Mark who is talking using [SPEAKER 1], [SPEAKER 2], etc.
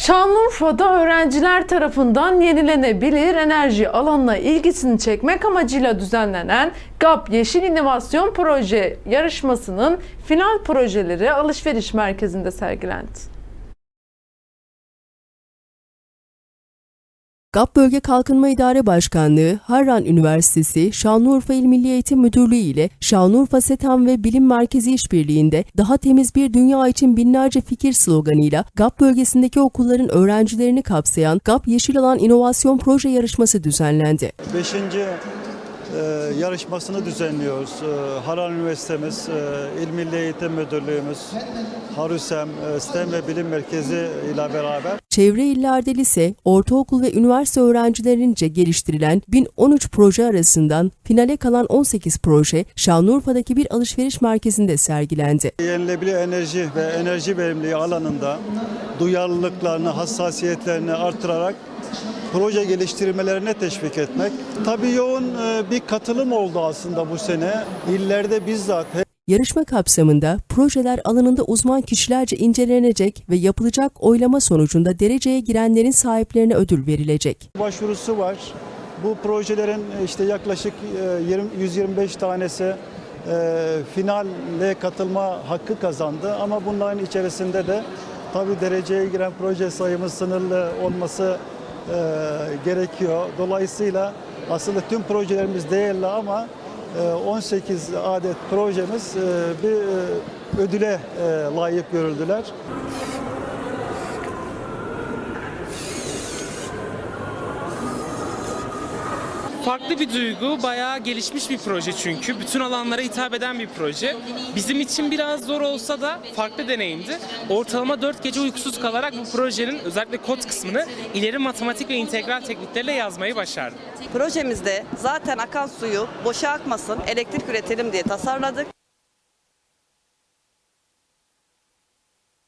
[SPEAKER 1] Şanlıurfa'da öğrenciler tarafından yenilenebilir enerji alanına ilgisini çekmek amacıyla düzenlenen GAP Yeşil İnovasyon Proje yarışmasının final projeleri alışveriş merkezinde sergilendi.
[SPEAKER 2] GAP Bölge Kalkınma İdare Başkanlığı, Harran Üniversitesi, Şanlıurfa İl Milli Eğitim Müdürlüğü ile Şanlıurfa SETAM ve Bilim Merkezi işbirliğinde Daha Temiz Bir Dünya için binlerce fikir sloganıyla GAP bölgesindeki okulların öğrencilerini kapsayan GAP Yeşil Alan İnovasyon Proje Yarışması düzenlendi.
[SPEAKER 3] Beşinci e, yarışmasını düzenliyoruz. E, Harran Üniversitemiz, e, İl Milli Eğitim Müdürlüğümüz, Harusem, e, STEM ve Bilim Merkezi ile beraber
[SPEAKER 2] Çevre illerde lise, ortaokul ve üniversite öğrencilerince geliştirilen 1013 proje arasından finale kalan 18 proje Şanlıurfa'daki bir alışveriş merkezinde sergilendi.
[SPEAKER 3] yenilebilir enerji ve enerji verimliliği alanında duyarlılıklarını, hassasiyetlerini artırarak proje geliştirmelerine teşvik etmek. Tabii yoğun e, bir katılım oldu aslında bu sene. İllerde bizzat
[SPEAKER 2] Yarışma kapsamında projeler alanında uzman kişilerce incelenecek ve yapılacak oylama sonucunda dereceye girenlerin sahiplerine ödül verilecek.
[SPEAKER 3] başvurusu var. Bu projelerin işte yaklaşık e, 20 125 tanesi e, finale katılma hakkı kazandı. Ama bunların içerisinde de tabii dereceye giren proje sayımız sınırlı olması e, gerekiyor. Dolayısıyla aslında tüm projelerimiz değerli ama e, 18 adet projemiz e, bir e, ödüle e, layık görüldüler.
[SPEAKER 4] Farklı bir duygu, bayağı gelişmiş bir proje çünkü. Bütün alanlara hitap eden bir proje. Bizim için biraz zor olsa da farklı deneyimdi. Ortalama 4 gece uykusuz kalarak bu projenin özellikle kod kısmını ileri matematik ve integral tekniklerle yazmayı başardım.
[SPEAKER 5] Projemizde zaten akan suyu boşa akmasın, elektrik üretelim diye tasarladık.